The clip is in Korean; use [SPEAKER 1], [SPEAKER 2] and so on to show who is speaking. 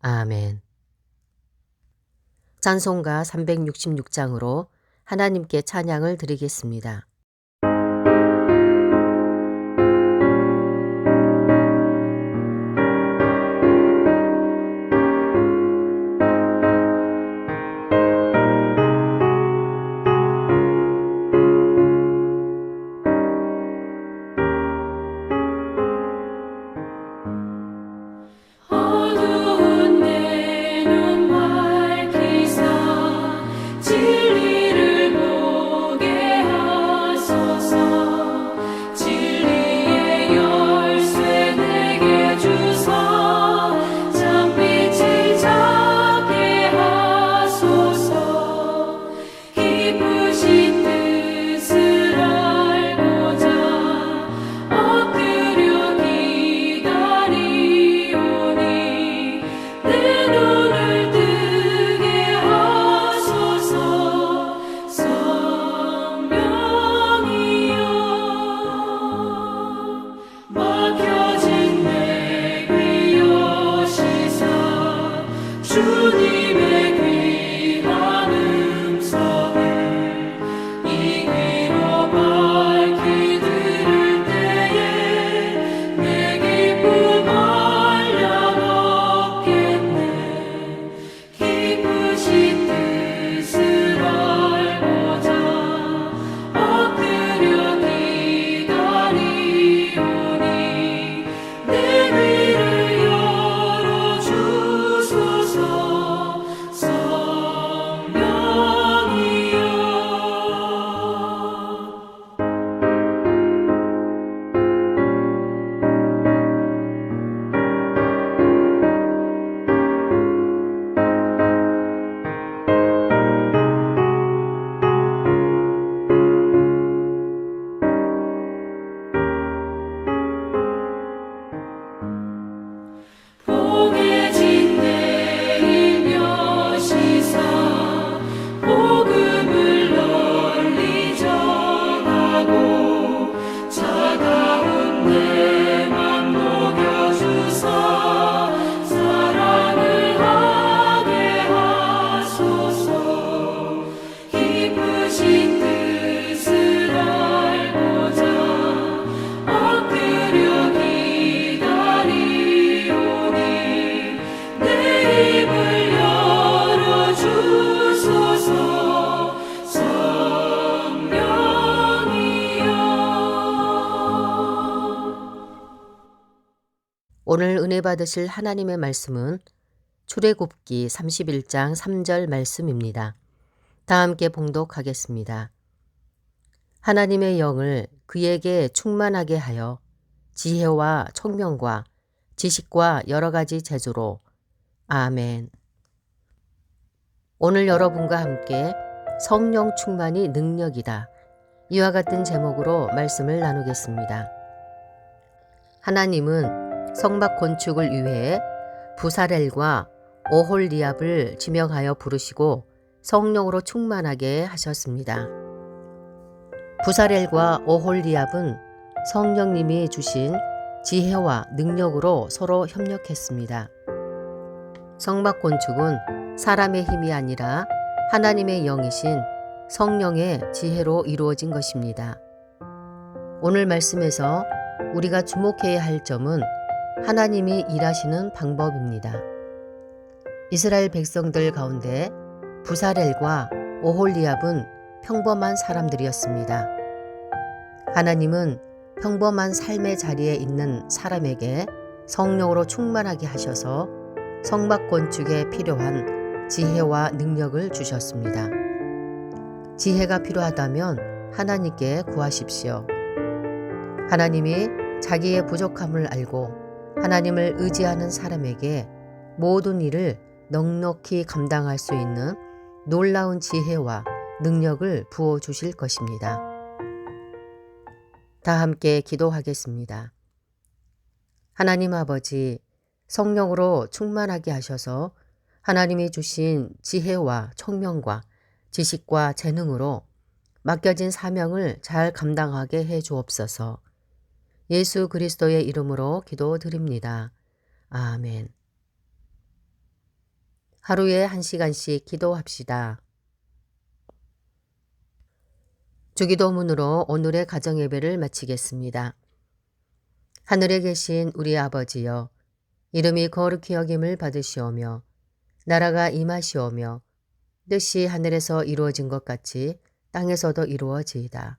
[SPEAKER 1] 아멘. 찬송가 366장으로 하나님께 찬양을 드리겠습니다. 오늘 은혜 받으실 하나님의 말씀은 출애굽기 31장 3절 말씀입니다. 다 함께 봉독하겠습니다. 하나님의 영을 그에게 충만하게 하여 지혜와 총명과 지식과 여러 가지 재주로 아멘. 오늘 여러분과 함께 성령 충만이 능력이다. 이와 같은 제목으로 말씀을 나누겠습니다. 하나님은 성막 건축을 위해 부사렐과 오홀리압을 지명하여 부르시고 성령으로 충만하게 하셨습니다. 부사렐과 오홀리압은 성령님이 주신 지혜와 능력으로 서로 협력했습니다. 성막 건축은 사람의 힘이 아니라 하나님의 영이신 성령의 지혜로 이루어진 것입니다. 오늘 말씀에서 우리가 주목해야 할 점은 하나님이 일하시는 방법입니다.
[SPEAKER 2] 이스라엘 백성들 가운데 부사렐과 오홀리압은 평범한 사람들이었습니다. 하나님은 평범한 삶의 자리에 있는 사람에게 성령으로 충만하게 하셔서 성막 건축에 필요한 지혜와 능력을 주셨습니다. 지혜가 필요하다면 하나님께 구하십시오. 하나님이 자기의 부족함을 알고 하나님을 의지하는 사람에게 모든 일을 넉넉히 감당할 수 있는 놀라운 지혜와 능력을 부어 주실 것입니다. 다 함께 기도하겠습니다. 하나님 아버지, 성령으로 충만하게 하셔서 하나님이 주신 지혜와 청명과 지식과 재능으로 맡겨진 사명을 잘 감당하게 해 주옵소서. 예수 그리스도의 이름으로 기도드립니다. 아멘. 하루에 한 시간씩 기도합시다. 주기도문으로 오늘의 가정예배를 마치겠습니다. 하늘에 계신 우리 아버지여, 이름이 거룩히 여김을 받으시오며, 나라가 임하시오며, 뜻이 하늘에서 이루어진 것 같이 땅에서도 이루어지이다.